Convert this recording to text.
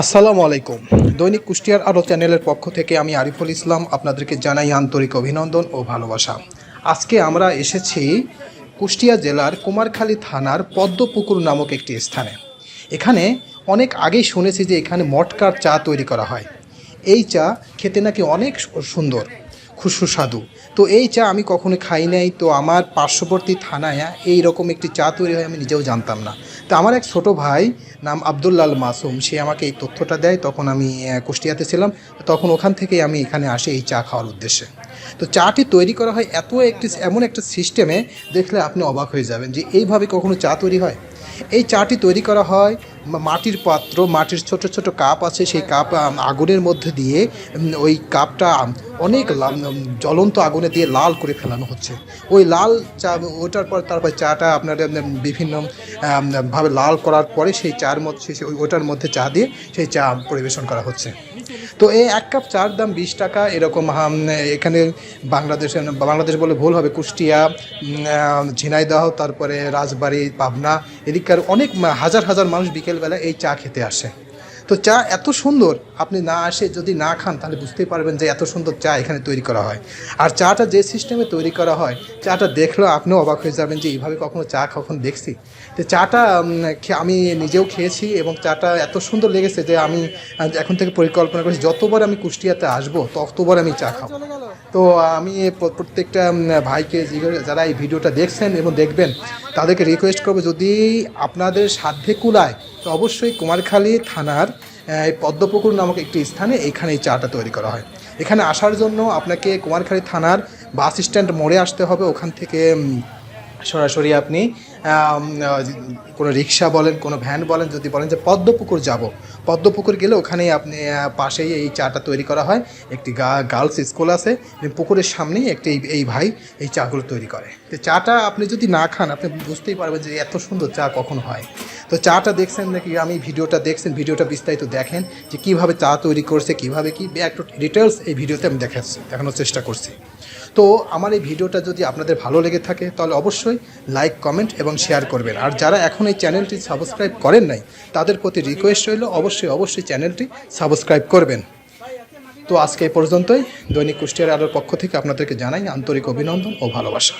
আসসালামু আলাইকুম। দৈনিক কুষ্টিয়ার আরও চ্যানেলের পক্ষ থেকে আমি আরিফুল ইসলাম আপনাদেরকে জানাই আন্তরিক অভিনন্দন ও ভালোবাসা। আজকে আমরা এসেছি কুষ্টিয়া জেলার কুমারখালী থানার পদ্মপুকুর নামক একটি স্থানে। এখানে অনেক আগেই শুনেছি যে এখানে মটকার চা তৈরি করা হয়। এই চা খেতে নাকি অনেক সুন্দর। খুব সুস্বাদু। তো এই চা আমি কখনো খাই নাই। তো আমার পার্শ্ববর্তী থানায় এই রকম একটি চা তৈরি হয় আমি নিজেও জানতাম না। তো আমার এক ছোট ভাই নাম আবদুল্লাল মাসুম, সে আমাকে এই তথ্যটা দেয়। তখন আমি কুষ্টিয়াতে ছিলাম। তখন ওখান থেকেই আমি এখানে আসি এই চা খাওয়ার উদ্দেশ্যে। তো চাটি তৈরি করা হয় এত একটি এমন একটা সিস্টেমে দেখলে আপনি অবাক হয়ে যাবেন যে এইভাবে কখনো চা তৈরি হয়? এই চাটি তৈরি করা হয় মাটির পাত্র, মাটির ছোট ছোট কাপ আছে, সেই কাপ আগুনের মধ্যে দিয়ে ওই কাপটা অনেক জ্বলন্ত আগুনে দিয়ে লাল করে ফেলানো হচ্ছে। ওই লাল চা, ওটার পর তারপর চাটা আপনার বিভিন্ন ভাবে লাল করার পরে সেই চার মধ্যে ওটার মধ্যে চা দিয়ে সেই চা পরিবেশন করা হচ্ছে। তো এই এক কাপ চার দাম বিশ টাকা, এরকম এখানে বাংলাদেশে বাংলাদেশ বলে ভুল হবে, কুষ্টিয়া ঝিনাইদহ, তারপরে রাজবাড়ি, পাবনা, এদিককার অনেক হাজার হাজার মানুষ বিকেলবেলা এই চা খেতে আসে। তো চা এত সুন্দর, আপনি না আসে যদি না খান তাহলে বুঝতেই পারবেন যে এত সুন্দর চা এখানে তৈরি করা হয়। আর চাটা যে সিস্টেমে তৈরি করা হয়, চাটা দেখলেও আপনিও অবাক হয়ে যাবেন যে এইভাবে কখনো চা কখন দেখছি। তো চাটা আমি নিজেও খেয়েছি এবং চাটা এত সুন্দর লেগেছে যে আমি এখন থেকে পরিকল্পনা করেছি, যতবার আমি কুষ্টিয়াতে আসব ততবার আমি চা খাব। তো আমি প্রত্যেকটা ভাইকে যারা এই ভিডিওটা দেখছেন এবং দেখবেন, তাদেরকে রিকোয়েস্ট করব যদি আপনাদের সাধ্যে কুলায়, তো অবশ্যই কুমারখালী থানার পদ্মপুকুর নামক একটি স্থানে এখানে এই চাটা তৈরি করা হয়। এখানে আসার জন্য আপনাকে কুমারখালী থানার বাস স্ট্যান্ড মোড়ে আসতে হবে। ওখান থেকে সরাসরি আপনি কোনো রিক্সা বলেন, কোনো ভ্যান বলেন, যদি বলেন যে পদ্মপুকুর যাব। পদ্মপুকুর গেলে ওখানেই আপনি পাশেই এই চাটা তৈরি করা হয়। একটি গার্লস স্কুল আছে। পুকুরের সামনেই একটি এই- ভাই এই চাগুলো তৈরি করে। তো চাটা আপনি যদি না খান, আপনি বুঝতেই পারবেন যে এত সুন্দর চা কখন হয়। তো চাটা দেখছেন নাকি? আমি ভিডিওটা দেখছেন, ভিডিওটা বিস্তারিত দেখেন যে কীভাবে চা তৈরি করছে, কীভাবে কি। একটু ডিটেলস এই ভিডিওতে আমি দেখাচ্ছি, দেখানোর চেষ্টা করছি। তো আমার এই ভিডিওটা যদি আপনাদের ভালো লেগে থাকে, তাহলে অবশ্যই লাইক কমেন্ট এবং শেয়ার করবেন। আর যারা এখন এই চ্যানেলটি সাবস্ক্রাইব করেন নাই, তাদের প্রতি রিকোয়েস্ট রইল, অবশ্যই অবশ্যই চ্যানেলটি সাবস্ক্রাইব করবেন। তো আজকে এই পর্যন্তই। দৈনিক কুষ্টিয়ার আলোর পক্ষ থেকে আপনাদেরকে জানাই আন্তরিক অভিনন্দন ও ভালোবাসা।